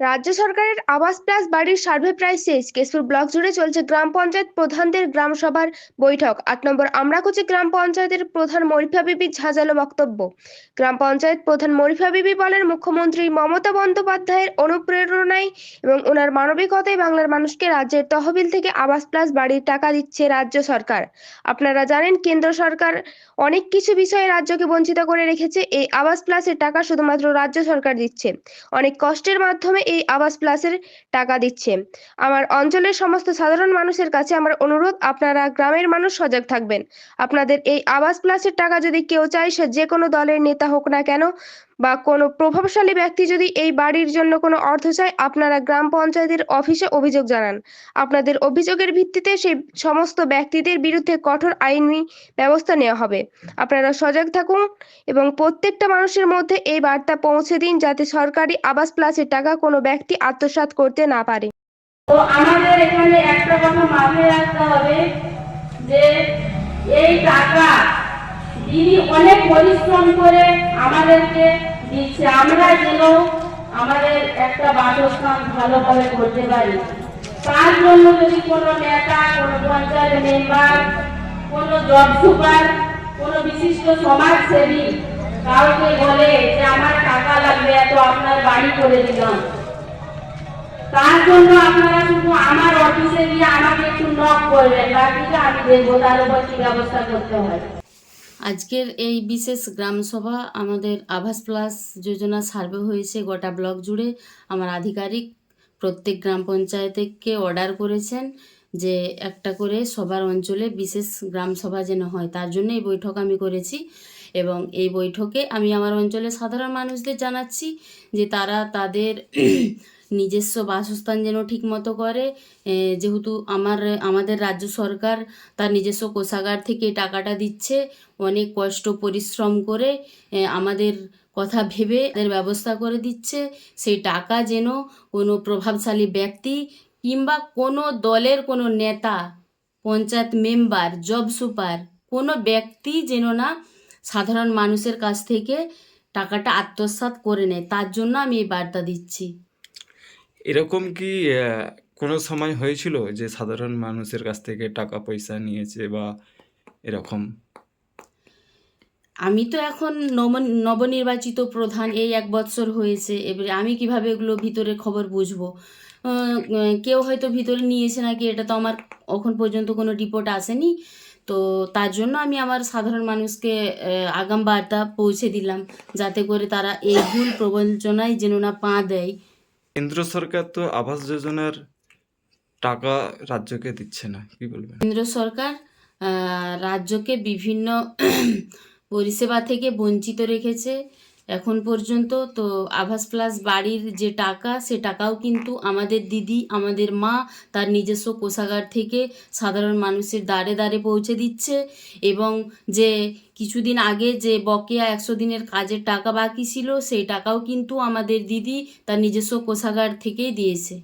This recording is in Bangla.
রাজ্য সরকারের আবাস প্লাস বাড়ির সার্ভে প্রায় শেষ। কেশপুর ব্লক জুড়ে চলছে গ্রাম পঞ্চায়েত প্রধানদের গ্রাম সভার বৈঠক। আট নম্বর আমরাকুচি গ্রাম পঞ্চায়েতের প্রধান মরিফা বিবি ঝাঁঝালো বক্তব্য। গ্রাম পঞ্চায়েত প্রধান মরিফা বিবি বলেন, মুখ্যমন্ত্রী মমতা বন্দ্যোপাধ্যায়ের অনুপ্রেরণায় এবং ওনার মানবিকতায় বাংলার মানুষকে রাজ্যের তহবিল থেকে আবাস প্লাস বাড়ির টাকা দিচ্ছে রাজ্য সরকার। আপনারা জানেন, কেন্দ্র সরকার অনেক কিছু বিষয়ে রাজ্যকে বঞ্চিত করে রেখেছে। এই আবাস প্লাসের টাকা শুধুমাত্র রাজ্য সরকার দিচ্ছে। অনেক কষ্টের মাধ্যমে এই আবাস প্লাসের টাকা দিচ্ছে। আমার অঞ্চলের সমস্ত সাধারণ মানুষের কাছে আমার অনুরোধ, আপনারা গ্রামের মানুষ সজাগ থাকবেন। আপনাদের এই আবাস প্লাসের টাকা যদি কেউ চায়, সে যে কোনো দলের নেতা হোক না কেন বা কোনো প্রভাবশালী ব্যক্তি যদি এই বাড়ির জন্য কোনো অর্থ চায়, আপনারা গ্রাম পঞ্চায়েতের অফিসে অভিযোগ জানান। আপনাদের অভিযোগের ভিত্তিতে সেই সমস্ত ব্যক্তিদের বিরুদ্ধে কঠোর আইনি ব্যবস্থা নেওয়া হবে। আপনারা সজাগ থাকুন এবং প্রত্যেকটা মানুষের মধ্যে এই বার্তা পৌঁছে দিন যাতে সরকারি আবাস প্লাসের টাকা কোনো ব্যক্তি আত্মসাৎ করতে না পারে। তো আমাদের এখানে একটা কথা মাথায় রাখতে হবে যে এই টাকা দিদি অনেক পরিশ্রম করে আমাদেরকে দিচ্ছে। আমরা যেন আমাদের একটা বাসস্থান ভালোভাবে করতে পারি। তার জন্য যদি কোনো নেতা, কোনো পঞ্চায়েত মেম্বার কোনো জব সুপার কোনো বিশিষ্ট সমাজসেবী কাউকে বলে যে, আমার টাকা লাগবে, এত আপনার বাড়ি করে দিলাম। তার জন্য আপনারা শুধু আমার অফিসে গিয়ে আমাকে একটু নক করবেন। বাকিটা আমি দেখব, তার উপর কি ব্যবস্থা করতে হয়। আজকের এই বিশেষ গ্রামসভা আমাদের আভাস প্লাস যোজনা সার্ভে হয়েছে গোটা ব্লক জুড়ে। আমার আধিকারিক প্রত্যেক গ্রাম পঞ্চায়েতকে অর্ডার করেছেন যে একটা করে সবার অঞ্চলে বিশেষ গ্রামসভা যেন হয়, তার জন্য এই বৈঠক আমি করেছি। এবং এই বৈঠকে আমি আমার অঞ্চলের সাধারণ মানুষদের জানাচ্ছি যে তারা তাদের নিজস্ব বাসস্থান যেন ঠিকমতো করে। যেহেতু আমার, আমাদের রাজ্য সরকার তার নিজস্ব কোষাগার থেকে টাকাটা দিচ্ছে, অনেক কষ্ট, পরিশ্রম করে আমাদের কথা ভেবে এদের ব্যবস্থা করে দিচ্ছে। সেই টাকা যেন কোনো প্রভাবশালী ব্যক্তি কিংবা কোনো দলের কোনো নেতা, পঞ্চায়েত মেম্বার, জব সুপার, কোনো ব্যক্তি যেন না সাধারণ মানুষের কাছ থেকে টাকাটা আত্মসাৎ করে নেয়। তার জন্য আমি এই বার্তা দিচ্ছি। এরকম কি কোনো সময় হয়েছিল যে সাধারণ মানুষের কাছ থেকে টাকা পয়সা নিয়েছে বা এরকম? আমি তো এখন নব নবনির্বাচিত প্রধান এই এক বৎসর হয়েছে। এবারে আমি কীভাবে এগুলো ভিতরে খবর বুঝব? কেউ হয়তো ভিতরে নিয়েছে নাকি এটা তো আমার এখন পর্যন্ত কোনো রিপোর্ট আসেনি। তো তার জন্য আমি আমার সাধারণ মানুষকে আগাম বার্তা পৌঁছে দিলাম যাতে করে তারা এই ভুল প্রবঞ্চনায় যেন না পা দেয়। কেন্দ্র সরকার তো আবাস যোজনার টাকা রাজ্যকে দিচ্ছে না কি বলবেন? কেন্দ্র সরকার রাজ্যকে বিভিন্ন পরিষেবা থেকে বঞ্চিত রেখেছে। এখন পর্যন্ত তো আভাস প্লাস বাড়ির যে টাকা, সে টাকাও কিন্তু আমাদের দিদি, আমাদের মা, তার নিজস্ব কোষাগার থেকে সাধারণ মানুষের দ্বারে দ্বারে পৌঁছে দিচ্ছে এবং যে কিছুদিন আগে যে বকেয়া একশো দিনের কাজের টাকা বাকি ছিল, সেই টাকাও কিন্তু আমাদের দিদি তার নিজস্ব কোষাগার থেকেই দিয়েছে।